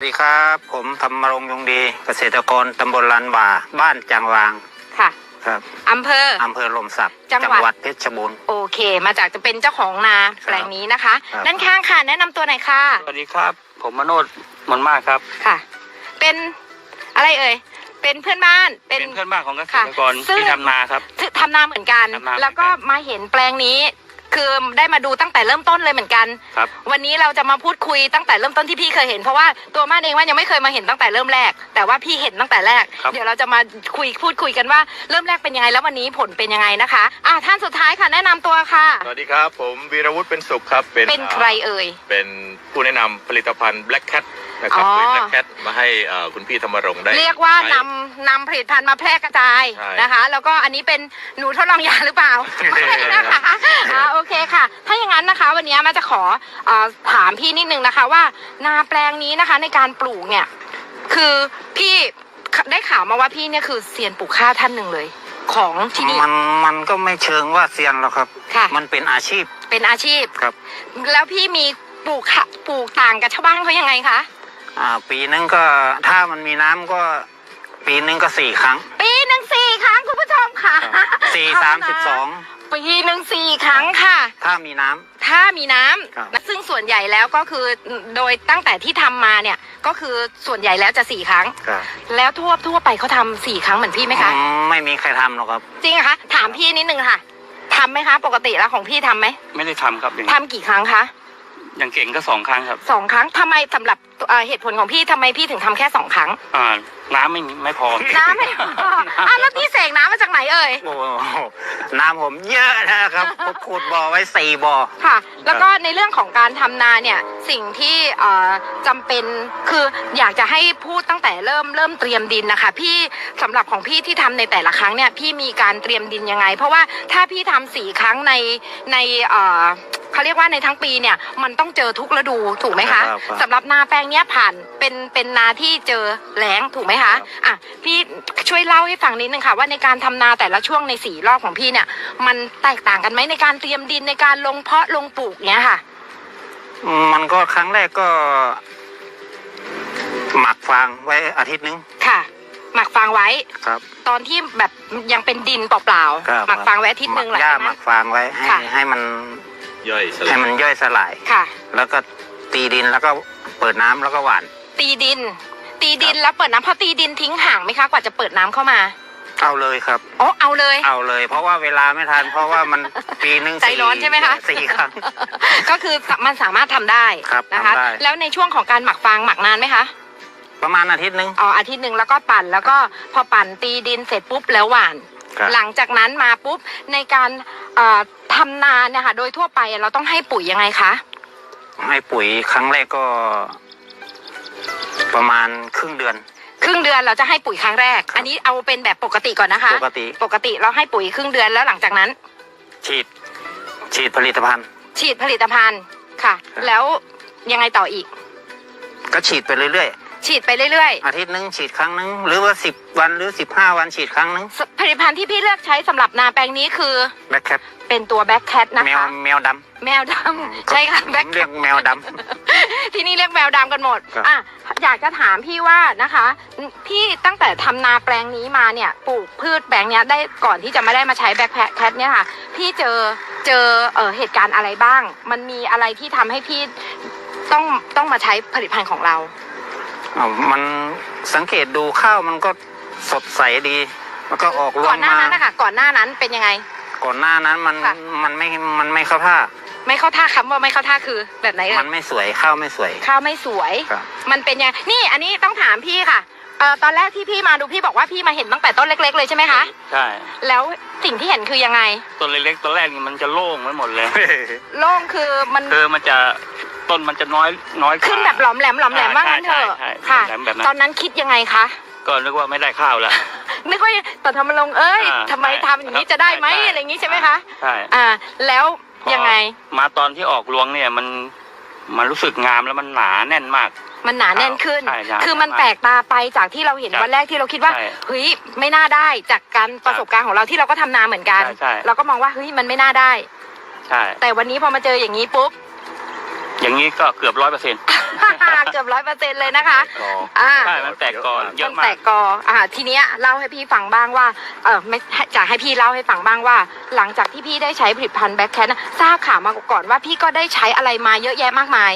สวัสดีครับ ผมธรรมรงค์ยงดี เกษตรกรตำบลลันบ่า บ้านจางวางค่ะครับอำเภอ อำเภอลมศักดิ์จังหวัดเพชรบูรณ์ โอเค มาจากจะเป็นเจ้าของนาแปลงนี้นะคะ ครับ ด้านข้างค่ะ แนะนำตัวหน่อยค่ะสวัสดีครับ ผมมโนดมนมากครับค่ะ เป็นอะไรเอ่ยเป็นเพื่อนบ้านเป็เป็นน เพื่อนบ้านของเกษตรกรค่ะซึ่ง ที่ทำนาครับ ทำนาเหมือนกัน ทำนาเหมือนกัน แล้วก็มาเห็นแปลงนี้ คือได้มาดูตั้งแต่เริ่มต้นเลยเหมือนกัน ครับ วันนี้เราจะมาพูดคุยตั้งแต่เริ่มต้นที่พี่เคยเห็นเพราะว่าตัวม่านเองว่ายังไม่เคยมาเห็นตั้งแต่เริ่มแรก แต่ว่าพี่เห็นตั้งแต่แรก ครับ เดี๋ยวเราจะมาคุยพูดคุยกันว่าเริ่มแรกเป็นยังไงแล้ววันนี้ผลเป็นยังไงนะคะอะท่านสุดท้ายค่ะแนะนำตัวค่ะ สวัสดีครับ ผมวีรวุฒิเป็นสุขครับ เป็นเป็นใครเอ่ย เป็นผู้แนะนำผลิตภัณฑ์ Black Cat นะครับอ๋อ ปุ๋ย Black Cat มาให้เอ่อคุณพี่ธรรมรงค์ได้เรียกว่าใช้นำนำผลิตภัณฑ์มาแพร่กระจายใช่นะคะ แล้วก็อันนี้เป็นหนูทดลองยาหรือเปล่า ไม่นะคะอ่าโอเคค่ะ ถ้าอย่างนั้นนะคะ วันนี้มาจะขอเอ่อถามพี่นิดนึงนะคะ ว่านาแปลงนี้นะคะ ในการปลูกเนี่ย คือพี่ได้ข่าวมาว่าพี่เนี่ยคือเซียนปลูกข้าวท่านหนึ่งเลย ของที่นี่มันมันก็ไม่เชิงว่าเซียนหรอกครับค่ะมันเป็นอาชีพ เป็นอาชีพครับ แล้วพี่มีปลูกค่ะปลูกต่างกับชาวบ้านเขายังไงคะอ่า ปีนึงก็ถ้ามันมีน้ำก็ปีนึงก็สี่ครั้ง ปีหนึ่งสี่ครั้งคุณผู้ชมค่ะสี่สามสิบสอง ปีหนึ่งสี่ครั้งค่ะ ถ้ามีน้ำ ถ้ามีน้ำครับนะซึ่งส่วนใหญ่แล้วก็คือโดยตั้งแต่ที่ทำมาเนี่ยก็คือส่วนใหญ่แล้วจะสี่ครั้ง ครับแล้วทั่วทั่วไปเขาทำสี่ครั้งเหมือนพี่ไหมคะ อืมไม่มีใครทำหรอกครับ จริงเหรอคะถามพี่นิดนึงค่ะทำไหมคะ ปกติแล้วของพี่ทำไหมไม่ได้ทำครับอย่างทำกี่ครั้งคะอย่างเก่งก็สองครั้งครับ สองครั้งทำไมสำหรับ เอ่อเหตุผลของพี่ทำไมพี่ถึงทำแค่สองครั้ง อ่า น้ำไม่มีไม่พอน้ำไม่พออะแล้วพี่เสกน้ำมาจากไหนเอ่ย โอ้โหน้ำผมเยอะนะครับผมขุดบ่อไว้สี่บ่อ ค่ะ แล้วก็ในเรื่องของการทำนาเนี่ยสิ่งที่เอ่อจำเป็นคืออยากจะให้พูดตั้งแต่เริ่มเริ่มเตรียมดินนะคะ พี่สำหรับของพี่ที่ทำในแต่ละครั้งเนี่ยพี่มีการเตรียมดินยังไง เพราะว่าถ้าพี่ทำสี่ครั้งในในเอ่อเขาเรียกว่าในทั้งปีเนี่ยมันต้องเจอทุกฤดูถูกไหมคะครับครับ สำหรับนาแปลงเนี้ยผ่านเป็นเป็นนาที่เจอแล้งถูกไหมคะอะพี่ช่วยเล่าให้ฟังนิดนึงค่ะ ว่าในการทำนาแต่ละช่วงในสี่รอบของพี่เนี่ย มันแตกต่างกันไหมในการเตรียมดินในการลงเพาะลงปลูกเนี้ยค่ะ มันก็ครั้งแรกก็ หมักฟางไว้อาทิตย์นึงค่ะหมักฟางไว้ครับ ตอนที่แบบยังเป็นดินเปล่าครับๆหมักฟางไว้อาทิตย์หนึ่งหหลัมังกหญ้าจากหมันั้นกฟางไว้ให้ค่ะให้มันย่อยสให้ลายมันย่อยสลายค่ะ แล้วก็ตีดินแล้วก็ เปิดน้ำแล้วก็หว่าน ตีดิน ตีดินแล้วเปิดน้ำพอตีดินทิ้งห่างไหมคะกว่าจะเปิดน้ำเข้ามาเอาเลยครับ อ๋อเอาเลย เอาเลย เพราะว่าเวลาไม่ทัน เพราะว่ามันปีหนึ่งใจร้อนใช่ไหมคะสี่ครั้งก็คือมันสามารถทำได้ครับนะคะทำได้แล้วในช่วงของการหมักฟางหมักนานไหมคะประมาณอาทิตย์หนึงอ๋ออาทิตย์หนึ่งแล้วก็ปั่นแล้วก็พอปั่นตีดินเสร็จปุ๊บแล้วหว่านครับหลังจากนั้นมาปุ๊บในการเอ่อทำนาเนี่ยค่ะโดยทั่วไปเราต้องให้ปุ๋ยยังไงคะ ให้ปุ๋ยครั้งแรกก็ ประมาณครึ่งเดือน ครึ่งเดือนเราจะให้ปุ๋ยครั้งแรก อันนี้เอาเป็นแบบปกติก่อนนะคะ ปกติ ปกติเราให้ปุ๋ยครึ่งเดือนแล้วหลังจากนั้น ฉีด ฉีดผลิตภัณฑ์ ฉีดผลิตภัณฑ์ค่ะครับแล้วยังไงต่ออีก ก็ฉีดไปเรื่อย ฉีดไปเรื่อยๆอาทิตย์หนึงฉีดครั้งหนึงหรือว่าสิบวันหรือสิบห้าวันฉีดครั้งหนึงๆผลิตภัณฑ์ที่พี่เลือกใช้สำหรับนาแปลงนี้คือแบ็คแคทเป็นตัวแบ็คแคทนะแมวคะ แมวดแมวดำำใช่ค่ะผแบ็คมเรียกแมวด ที่นี่เรียกแมวดำกันหมด ครับอะ อยากจะถามพี่ว่านะคะ พี่ตั้งแต่ทำนาแปลงนี้มาเนี่ย ปลูกพืชแปลงเนี้ยได้ก่อนที่จะไม่ได้มาใช้แบ็คแคทเนี่ยค่ะ พี่เจอเจอเออเหตุการณ์อะไรบ้าง มันมีอะไรที่ทำให้พี่ต้องต้องมาใช้ผลิตภัณฑ์ของเราำ อ้าวมันสังเกตดูข้าวมันก็สดใสดีแล้วก็ออกรวก่องนหน้ามา นั้นนะคะก่อนหน้านั้นเป็นยังไง ก่อนหน้านั้นมันค่ะ มันไม่มันไม่เข้าท่า ไม่เข้าท่าคำว่าไม่เข้าท่าคือแบบไหนเอ่มันยไม่สวยข้าวไม่สวย ข้าวไม่สวย ครับ มันเป็นยังนี่อันนี้ต้องถามพี่ค่ะเอ่อตอนแรกที่พี่มาดูพี่บอกว่าพี่มาเห็นตั้งแต่ต้นเล็ก ๆ เลยใช่ไหมคะ ใช่แล้วสิ่งที่เห็นคือยังไง ต้นเล็กๆต้นแรกนี่มันจะโล่งไปหมดเลย โล่งคือมันคือมันจะต้นมันจะน้อยน้อยกว่าขึ้นแบบหลอมแหลมหลอมแหลมอ่าว่างั้นเถอะ ใช่ใช่ ค่ะหลอมแหลมแบบนั้นตอนนั้นคิดยังไงคะ ก็นึกว่าไม่ได้ข้าวแล้วนึกว่าแต่ทำมาลงเอ้ยอ่าทำไมทำอย่างนี้จะได้ไหมใช่ใช่ อะไรอย่างนี้ใช่ไหมคะ ใช่อ่า แล้วพอยังไงมาตอนที่ออกรวงเนี่ยมันมันรู้สึกงามแล้วมันหนาแน่นมาก มันหนาแน่นขึ้น ใช่ใช่คือมันแปลกตาไปจากที่เราเห็นครับวันแรกที่เราคิดว่าใช่เฮ้ยไม่น่าได้จากการประสบการณ์ของเราที่เราก็ทำนาเหมือนกัน ใช่ใช่ เราก็มองว่าเฮ้ยมันไม่น่าได้ ใช่ แต่วันนี้พอมาเจออย่างนี้ปุ๊บออย่างนี้ก็เกือบร้อยเปอร์เซ็นต์ เกือบร้อยเปอร์เซ็นเลยนะคะอ๋ออ่า ใช่มันแตกกอเยต้อะนมาแตกกกออ่า ทีเนี้ยเล่าให้พี่ฟังบ้างว่า เออไม่จะให้พี่เล่าให้ฟังบ้างว่า หลังจากที่พี่ได้ใช้ผลิตภัณฑ์แบ็คแคททราบข่าวมาก่อนว่าพี่ก็ได้ใช้อะไรมาเยอะแยะมากมาย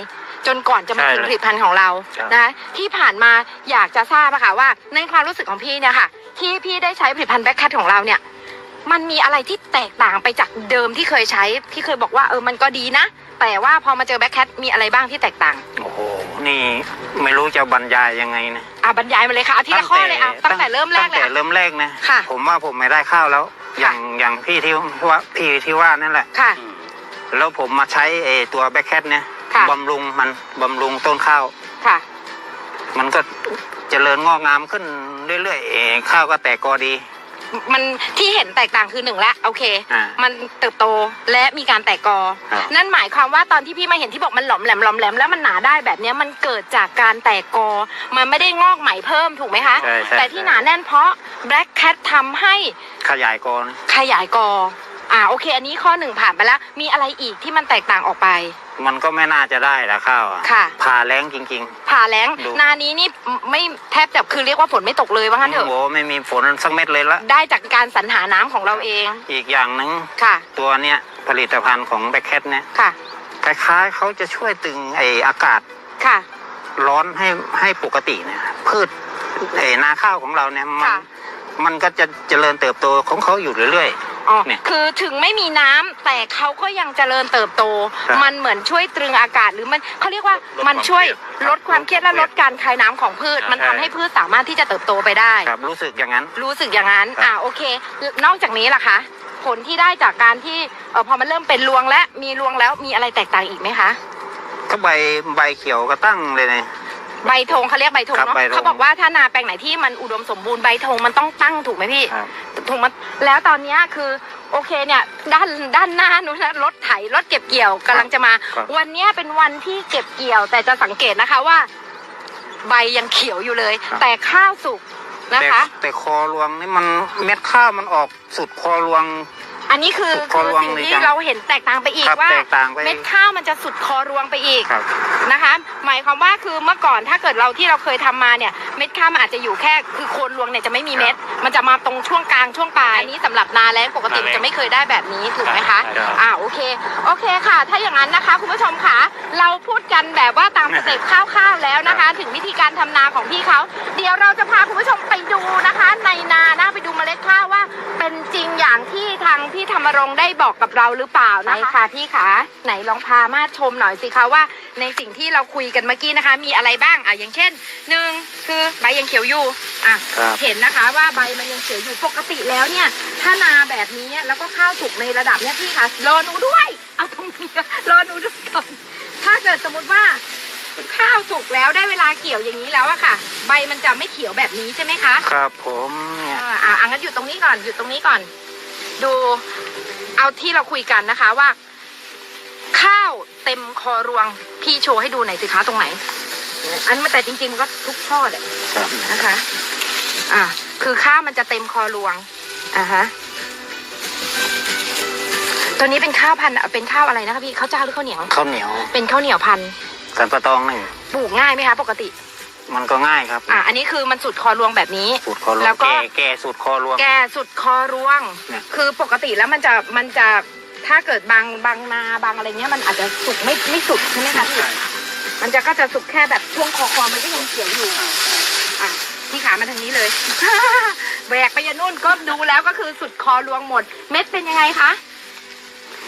จนก่อนจะมาถึงผลิตภัณฑ์ของเรา ครับนะที่ผ่านมาอยากจะทราบอะค่ะว่า ในความรู้สึกของพี่เนี่ยค่ะ ที่พี่ได้ใช้ผลิตภัณฑ์แบ็คแคทของเราเนี่ย มันมีอะไรที่แตกต่างไปจากเดิมที่เคยใช้ที่เคยบอกว่าเออมันก็ดีนะ แต่ว่าพอมาเจอแบ็คแคทมีอะไรบ้างที่แตกต่าง โอ้โห นี่ไม่รู้จะบรรยายยังไงนะอะบรรยายมาเลยค่ะเอาทีละข้อเลยอะตั้งแต่เริ่มแรกเลยตั้งแต่อะเริ่มแรกนะ ค่ะ ผมว่าผมไม่ได้ข้าวแล้ว อย่างอย่างพี่ที่ว่าพี่ที่ว่านั่นแหละ ค่ะอืมแล้วผมมาใช้ไอ้ตัวแบ็คแคทเนี่ยค่ะบำรุงมันบำรุงต้นข้าว ค่ะ มันก็เจริญงอกงามขึ้นเรื่อยๆเอ่อข้าวก็แตกกอดี มันที่เห็นแตกต่างคือหนึ่งละโอเค อ่ามันเติบโตและมีการแตกกอ ครับ นั่นหมายความว่าตอนที่พี่มาเห็นที่บอกมันหลอมแหลมหลอมแหลมแล้วมันหนาได้แบบเนี้ยมันเกิดจากการแตกกอ มันไม่ได้งอกใหม่เพิ่มถูกไหมคะ ใช่ใช่แต่ที่หนาแน่นเพราะ Black Cat ทำให้ขยายกอนะขยายกอ อ่าโอเค อันนี้ข้อหนึ่งผ่านไปแล้ว มีอะไรอีกที่มันแตกต่างออกไป มันก็ไม่น่าจะได้ละข้าวอะค่ะ ผ่าแรงจริง ผ่าแล้งดู นานี้นี่ไม่แทบจะคือเรียกว่าฝนไม่ตกเลยว่างั้นเถโอ้โหอะไม่มีฝนสักเม็ดเลยละ ได้จากการสรรหาน้ำของเราเองอีกอย่างหนึ่งค่ะตัวเนี้ยผลิตภัณฑ์ของแบ็คแคทเนี่ยค่ะคล้ายๆเขาจะช่วยตึงไออากาศค่ะ ร้อนให้ให้ปกติเนี่ยพืชไอนาข้าวของเราเนี่ยมันค่ะ มันก็จะเจริญเติบโตของเขาอยู่เรื่อย อ๋อเนี่ยคือถึงไม่มีน้ำแต่เขาก็ยังเจริญเติบโตครับมันเหมือนช่วยตรึงอากาศหรือมันเขาเรียกว่าลดมันช่วยความเครียดลดความเครียดและลดการคายน้ำของพืช มันทำให้พืชสามารถที่จะเติบโตไปได้ๆครับรู้สึกอย่างนั้น รู้สึกอย่างนั้น ครับอ่าโอเค นอกจากนี้ล่ะคะ ผลที่ได้จากการที่เออพอมันเริ่มเป็นรวงและมีรวงแล้วมีอะไรแตกต่างอีกไหมคะก็ใบใบเขียวก็ตั้งเลยเนี่ย ใบธงเขาเรียกใบธงครับเนาะใบธงเขาบอกว่าถ้านาแปลงไหนที่มันอุดมสมบูรณ์ใบธงมันต้องตั้งถูกไหมพี่ครับ ถูกมันแล้วตอนเนี้ยคือโอเคเนี่ยด้านด้านหน้านู้นนะรถไถรถเก็บเกี่ยวกำลังจะมา ครับ วันเนี้ยเป็นวันที่เก็บเกี่ยว แต่จะสังเกตนะคะว่า ใบยังเขียวอยู่เลย แต่ข้าวสุกนะแต่คะ แต่คอรวงนี่มันเม็ดข้าวมันออกสุดคอรวง อันนี้คือสุดคคือรวงสิ่งเลยที่เราเห็นแตกต่างไปอีกครับว่าแตกต่างไปเม็ดข้าวมันจะสุดคอรวงไปอีกครับ นะคะ หมายความว่าคือเมื่อก่อนถ้าเกิดเราที่เราเคยทำมาเนี่ยเม็ดข้าวมันอาจจะอยู่แค่คือโคนรวงเนี่ยจะไม่มีเม็ด มันจะมาตรงช่วงกลางช่วงปลายอันนี้สำหรับนาแล้งปกติมันจะไม่เคยได้แบบนี้ถูกไหมคะใช่ครับ อ่าโอเคโอเคค่ะ ถ้าอย่างนั้นนะคะ คุณผู้ชมค่ะเราพูดกันแบบว่าตามสเต็ปคร่าวๆแล้วนะคะ ถึงวิธีการทำนาของพี่เขาเดี๋ยวเราจะพาคุณผู้ชมไปดูนะคะ ในนานะไปดูเมล็ดข้าวว่า เป็นจริงอย่างที่ทางพี่ธรรมรงค์ได้บอกกับเราหรือเปล่านะคะ ค่ะพี่ขาไหนลองพามาชมหน่อยสิคะว่า ในสิ่งที่เราคุยกันเมื่อกี้นะคะ มีอะไรบ้างอะอย่างเช่นหนึ่งคือใบยังเขียวอยู่อะครับ เห็นนะคะว่าใบมันยังเขียวอยู่ปกติแล้วเนี่ย ถ้านาแบบนี้แล้วก็ข้าวสุกในระดับเนี้ยพี่คะรอหนูด้วยเอาตรงนี้รอหนูด้วยก่อนถ้าเกิดสมมติว่า ข้าวสุกแล้วได้เวลาเกี่ยวอย่างนี้แล้วอะค่ะ ใบมันจะไม่เขียวแบบนี้ใช่ไหมคะ ครับผมเนี่ย อ่าอ่างั้นอยู่ตรงนี้ก่อนอยู่ตรงนี้ก่อน ดูเอาที่เราคุยกันนะคะว่า ข้าวเต็มคอรวง พี่โชว์ให้ดูหน่อยสิคะตรงไหน อันมันแต่จริงๆมันก็ทุกช่อแหละครับนะคะ อ่า คือข้าวมันจะเต็มคอรวง อ่าฮะ ตัวนี้เป็นข้าวพันธุ์เป็นข้าวอะไรนะคะพี่ข้าวเจ้าหรือข้าวเหนียว ข้าวเหนียว เป็นข้าวเหนียวพันธุ์สันปะตองหนึ่งปลูกง่ายไหมคะ ปกติ มันก็ง่ายครับ อ่า อันนี้คือมันสุดคอรวงแบบนี้สูตรคอรวง แล้วก็แก่แก่สูตรคอรวง แก่สุดคอรวงเนี่ยคือปกติแล้วมันจะมันจะ ถ้าเกิดบางบางนาบางอะไรเงี้ยมันอาจจะสุกไม่ไม่สุดใช่ไหมคะพี่มันจะก็จะสุกแค่แบบช่วงคอคอมันก็ยังเขียวอยู่อะพี่ขามาทางนี้เลยแบกไปยันนู่นก็ดูแล้วก็คือสุดคอรวงหมด เม็ดเป็นยังไงคะ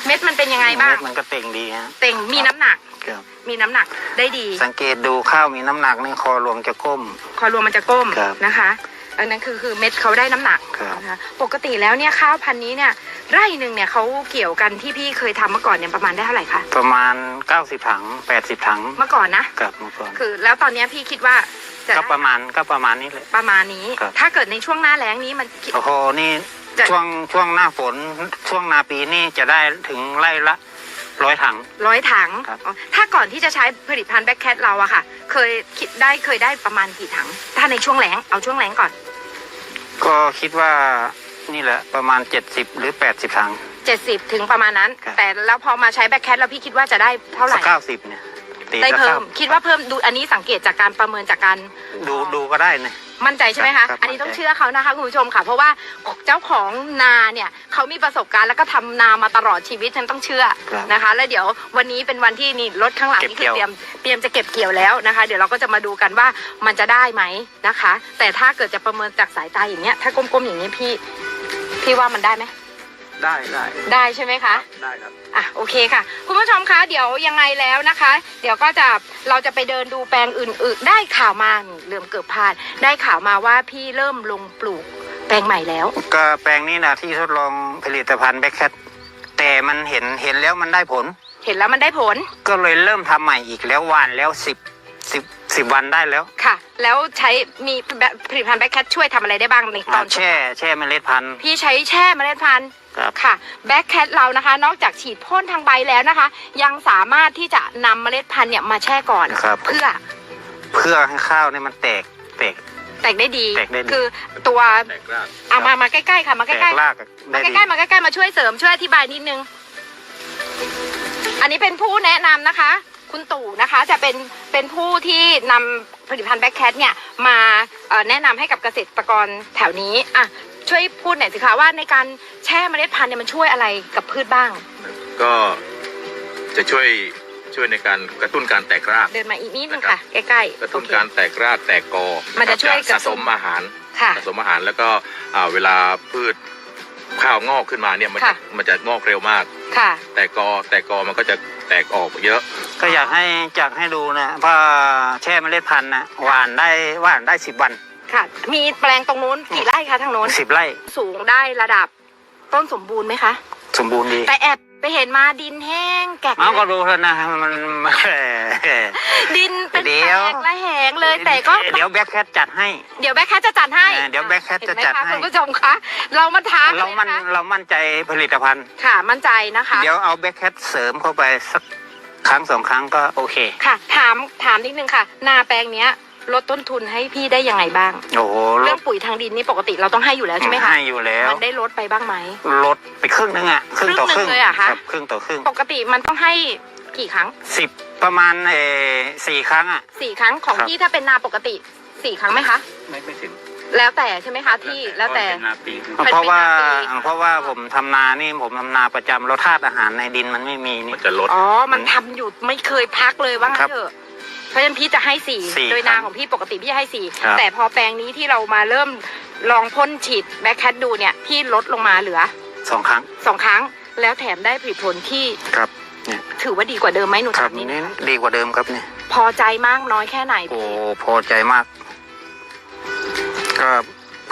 เม็ดมันเป็นยังไงบ้างมันก็เต่งดีฮะเต่งมีน้ำหนักครับมีน้ำหนักได้ดี สังเกตดูข้าวมีน้ำหนักนี่คอรวงจะก้ม คอรวมมันจะก้มครับนะคะ อันนั้นคือคือเม็ดเขาได้น้ำหนักครับนะคะปกติแล้วเนี่ยข้าวพันธุ์นี้เนี่ยไร่หนึ่งเนี่ยเขาเกี่ยวกันที่พี่เคยทำเมื่อก่อนเนี่ยประมาณได้เท่าไหร่คะประมาณ 90 ถัง 80 ถังเมื่อก่อนนะ กับเมื่อก่อนคือ แล้วตอนเนี้ยพี่คิดว่าจะก็ประมาณก็ประมาณนี้เลย ประมาณนี้ ครับ ถ้าเกิดในช่วงหน้าแล้งนี้มันคิด โอ้โหนี่จะ ช่วงช่วงหน้าฝนช่วงนาปีนี่จะได้ถึงไร่ละร้อยถัง ร้อยถังครับ อ๋อถ้าก่อนที่จะใช้ผลิตภัณฑ์แบ็คแคทเราอะค่ะ เคยคิดได้เคยได้ประมาณกี่ถัง ถ้าในช่วงแล้งเอาช่วงแล้งก่อน ก็คิดว่านี่แหละประมาณ 70 หรือ 80ถัง 70 ถึงประมาณนั้น ครับ แต่แล้วพอมาใช้แบ็คแคทแล้วพี่คิดว่าจะได้เท่าไหร่สักเก้าสิบเนี่ยติได้แล้วเพิ่ครัมบคิดว่าเพิ่มดูอันนี้สังเกตจากการประเมินจากการ ดูดูก็ได้นะ มั่นใจใช่ไหมครัคะ บครับอันนี้ต้องมั่นใจ เชื่อเขานะคะคุณผู้ชมค่ะ เพราะว่าเจ้าของนาเนี่ยเขามีประสบการณ์แล้วก็ทำนามาตลอดชีวิตฉันต้องเชื่อครับนะคะ แล้วเดี๋ยววันนี้เป็นวันที่นี่รถข้างหลังเก็บนี่คือเกี่เตรียยว มเตรียมจะเก็บเกี่ยวแล้วนะคะ เดี๋ยวเราก็จะมาดูกันว่ามันจะได้ไหมนะคะ แต่ถ้าเกิดจะประเมินจากสายตาอย่างเงี้ยถ้าก้มๆอย่างนี้พี่พี่ว่ามันได้ไหม ได้ได้ได้ใช่ไหมคะ ได้ครับ อะโอเคค่ะ คุณผู้ชมคะเดี๋ยวยังไงแล้วนะคะ เดี๋ยวก็จะเราจะไปเดินดูแปลงอื่นๆ ได้ข่าวมานี่เรื่องเกือบพลาด ได้ข่าวมาว่าพี่เริ่มลงปลูกแปลงใหม่แล้ว ก็แปลงนี้นะที่ทดลองผลิตภัณฑ์แบ็คแคทแต่มันเห็นเห็นแล้วมันได้ผล เห็นแล้วมันได้ผล ก็เลยเริ่มทำใหม่อีกแล้วหวานแล้วสิบสิบ สิบวันได้แล้วค่ะ แล้วใช้มีผลิตภัณฑ์แบ็คแคทช่วยทำอะไรได้บ้างในตอนแช่แช่เมล็ดพันธุ์พี่ใช้แช่เมล็ดพันธุ์ครับค่ะแบ็คแคทเรานะคะ นอกจากฉีดพ่นทางใบแล้วนะคะ ยังสามารถที่จะนำเมล็ดพันธุ์เนี่ยมาแช่ก่อนครับเพื่อ เพื่อให้ข้าวเนี่ยมันแตกแตกแตกได้ดีแตกได้ดีคือตัวแตกรากเอามามาใกล้ๆค่ะมาใกแตล้กๆรากมาได้ใกดีล้ๆมาใกล้ๆมาช่วยเสริมช่วยอธิบายนิดนึง อันนี้เป็นผู้แนะนำนะคะ คุณตู่นะคะจะเป็นเป็นผู้ที่นำผลิตภัณฑ์แบ็คแคทเนี่ยมาเอ่อแนะนำให้กับเกษตรกรแถวนี้อะช่วยพูดหน่อยสิคะว่าในการแช่เมล็ดพันธุ์เนี่ยมันช่วยอะไรกับพืชบ้าง ก็จะช่วยช่วยในการกระตุ้นการแตกราก เดินมาอีกนิดนึงค่ะ ใกล้ๆกระตุ้นโอเค การแตกรากแตกกอมันจะช่วยครักระตุ้นบสะสมอาหาร ค่ะ สะสมอาหารแล้วก็อ่าเวลาพืชข้าวงอกขึ้นมาเนี่ยมันจะค่ะ มันจะงอกเร็วมาก ค่ะ แต่กอแต่กอมันก็จะ แตกออกเยอะ ก็อยากให้อยากให้ดูนะว่าแช่เมล็ดพันธุ์นะหวานได้หวานได้สิบวันค่ะ มีแปลงตรงนู้นกี่ไร่คะทางโน้นสิบไร่สูงได้ระดับต้นสมบูรณ์ไหมคะ สมบูรณ์ดีแต่แอบ ไปเห็นมาดินแห้งแกกเอาก็ดูเถอะนะมันมันดินเป็นเดี๋แตยวกและแหงเลยแต่ก็เดี๋ยวแบ็คแคทจัดให้ เดี๋ยวแบ็คแคทจะจัดให้เออเดี๋ยว Black Cat เห็นไหมจะจัดคะให้คุณผู้ชมคะเรามาท้ากัเราเลยมันนะคะเรามั่นใจผลิตภัณฑ์ ค่ะมั่นใจนะคะ เดี๋ยวเอาแบ็คแคทเสริมเข้าไปสักครั้งสองครั้งก็โอเค ค่ะ ถามถามนิดนึงค่ะ นาแปลงเนี้ย ลดต้นทุนให้พี่ได้ยังไงบ้าง โอ้โหลเรื่องดปุ๋ยทางดินนี่ปกติเราต้องให้อยู่แล้วใช่ไหมคะให้อยู่แล้ว มันได้ลดไปบ้างไหม ลดไปครึ่งนึงอะครึ่งต่อคครึ่รึ่งงหนึ่งเลยเหรอคะ รับครึ่งต่อครึ่งปกติมันต้องให้กี่ครั้งสิบประมาณเออสี่ครั้งอะ สี่ครั้งของครับ พี่ถ้าเป็นนาปกติสี่ครั้งไหมคะ ไม่ไม่ถึงแล้วแต่ใช่ไหมคะที่แล้วแต่ เป็นนาปีมันเป็นเพราะว่านาปี เพราะว่าผมทำนานี่ผมทำนาประจำแล้วธาตุอาหารในดินมันไม่มีมันี่นจะลด อ๋อมันทำอยู่ไม่เคยพักเลยว่างั้ครับนเถอะ เพราะฉะนั้นพี่จะให้สี่สี่โดยนาครั้งของพี่ปกติพี่จะให้สี่ครับ แต่พอแปลงนี้ที่เรามาเริ่มลองพ่นฉีดแบ็คแคทดูเนี่ยพี่ลดลงมาเหลือสองครั้งสองครั้ง แล้วแถมได้ผลิตผลที่ครับเนี่ยถือว่าดีกว่าเดิมไหมหนูครัถาบมนิดนึนี่งดีกว่าเดิมครับเนี่ยพอใจมากน้อยแค่ไหนโอ้พี่พอใจมาก ก็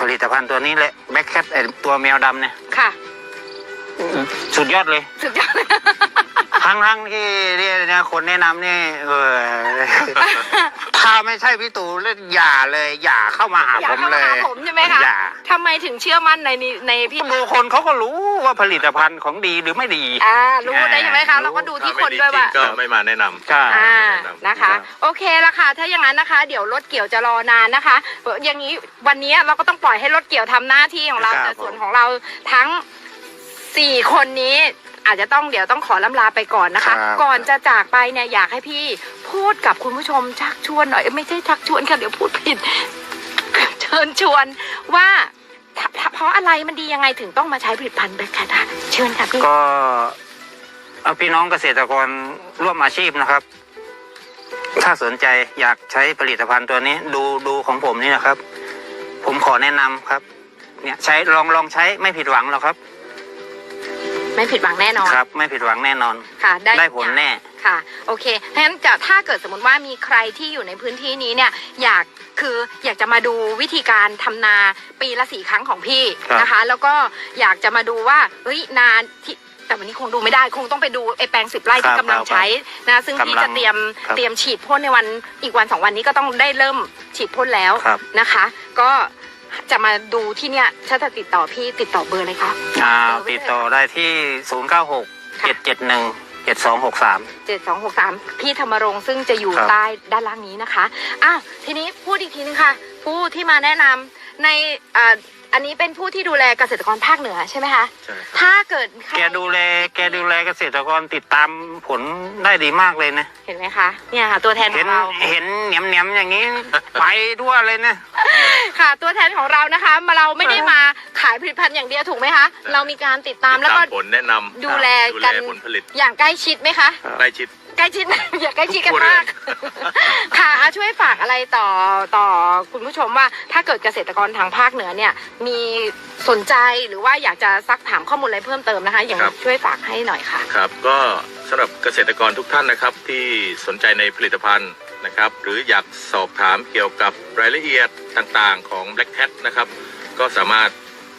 ผลิตภัณฑ์ตัวนี้แหละแบ็คแคทตัวแมวดำเนี่ยค่ะ สุดยอดเลย สุดยอด ทั้งทั้งที่เนี่ยนะคนแนะนำนี่เออ ถ้าไม่ใช่พี่ตู่เล่นอย่าเลย อย่าเข้ามาหาอย่าผมเข้าเลมายหาผมใช่ไหมคะอย่าทำไมถึงเชื่อมั่นในนี้ในพี่ดูคนเขาก็รู้ว่าผลิตภัณฑ์ของดีหรือไม่ดี อ่ารู้ได้ใช่ไหมคะ เราก็ดูที่คนด้วยว่า ถ้าไม่ดีจริงก็ไม่มาแนะนำ ใช่ อ่าแนะนำนะคะ โอเคละค่ะ ถ้าอย่างนั้นนะคะ เดี๋ยวรถเกี่ยวจะรอนานนะคะ อย่างนี้วันนี้เราก็ต้องปล่อยให้รถเกี่ยวทำหน้าที่ของเรา ครับแต่ส่วนของเราทั้งสี่คนนี้ อาจจะต้องเดี๋ยวต้องขอล่ำลาไปก่อนนะคะ ครับก่อนจะจากไปเนี่ยอยากให้พี่พูดกับคุณผู้ชมชักชวนหน่อยเอ้ยไม่ใช่ชักชวนค่ะเดี๋ยวพูดผิด เชิญชวนว่าถ้าถ้าเพราะอะไรมันดียังไงถึงต้องมาใช้ผลิตภัณฑ์แบล็คแคทค่ะเชิญค่ะพี่ ก็เอาพี่น้องเกษตรกรร่วมอาชีพนะครับ ถ้าสนใจอยากใช้ผลิตภัณฑ์ตัวนี้ ดูดูของผมนี่นะครับ ผมขอแนะนำครับ เนี่ยใช้ลองลองใช้ไม่ผิดหวังหรอกครับ ไม่ผิดหวังแน่นอนครับ ไม่ผิดหวังแน่นอนค่ะได้ได้ผลแน่ค่ะ โอเคงั้นจะถ้าเกิดสมมติว่ามีใครที่อยู่ในพื้นที่นี้เนี่ยอยากคืออยากจะมาดูวิธีการทำนาปีละสี่ครั้งของพี่ครับนะคะ แล้วก็อยากจะมาดูว่าเฮ้ยนาที่แต่วันนี้คงดูไม่ได้คงต้องไปดูไอ้แปลงสิบไร่ที่ครับกำลังใช้นะซึ่งพี่กำลังจะเตรียมครับเตรียมฉีดพ่นในวันอีกวันสองวันนี้ก็ต้องได้เริ่มฉีดพ่นแล้วครับนะคะ ก็ จะมาดูที่เนี่ยถ้าจะติดต่อพี่ติดต่อเบอร์เลยค่ะอ่าเบอร์ไว้ติดต่อได้ที่ศูนย์เก้าหกเจ็ดเจ็ดหนึ่งเจ็ดสองหกสามเจ็ดสองหกสามพี่ธรรมรงค์ซึ่งจะอยู่ครับ ใต้ด้านล่างนี้นะคะอ้าวทีนี้พูดอีกทีนึงค่ะ ผู้ที่มาแนะนำในอ่า อันนี้เป็นผู้ที่ดูแลเกษตรกรภาคเหนือใช่ไหมคะ ใช่ครับถ้าเกิดใครแกดูแลแกดูแลเกษตรกรติดตามผลได้ดีมากเลยนะ เห็นไหมคะ เนี่ยค่ะ ตัวแทนขเห็อนงเรา เห็นเหนียมเหนียมๆอย่างนี้ ไปทั่วเลยนะ ค่ะ ตัวแทนของเรานะคะ มาเราไม่ได้มาขายผลิตภัณฑ์อย่างเดียวถูกไหมคะ เรามีการติดตามแล้วก็ ติดผลแนะนำดูแลดูกัแลนผลผลิตอย่างใกล้ชิดไหมคะ ใกล้ชิด ใกล้ชิด อย่าใกล้ชิดกันทุกครัวเรืมาอกนค่ะอะ ช่วยฝากอะไรต่อต่อคุณผู้ชมว่า ถ้าเกิดเกษตรกรทางภาคเหนือเนี่ย มีสนใจหรือว่าอยากจะซักถามข้อมูลอะไรเพิ่มเติมนะคะ อย่างครับ ช่วยฝากให้หน่อยค่ะ ครับก็สำหรับเกษตรกรทุกท่านนะครับที่สนใจในผลิตภัณฑ์นะครับ หรืออยากสอบถามเกี่ยวกับรายละเอียดต่างๆของ Black Cat นะครับ ก็สามารถ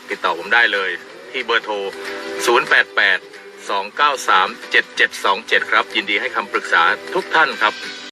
ติดต่อผมได้เลยที่เบอร์โทร 088 293 7727 ครับ ยินดีให้คำปรึกษาทุกท่านครับ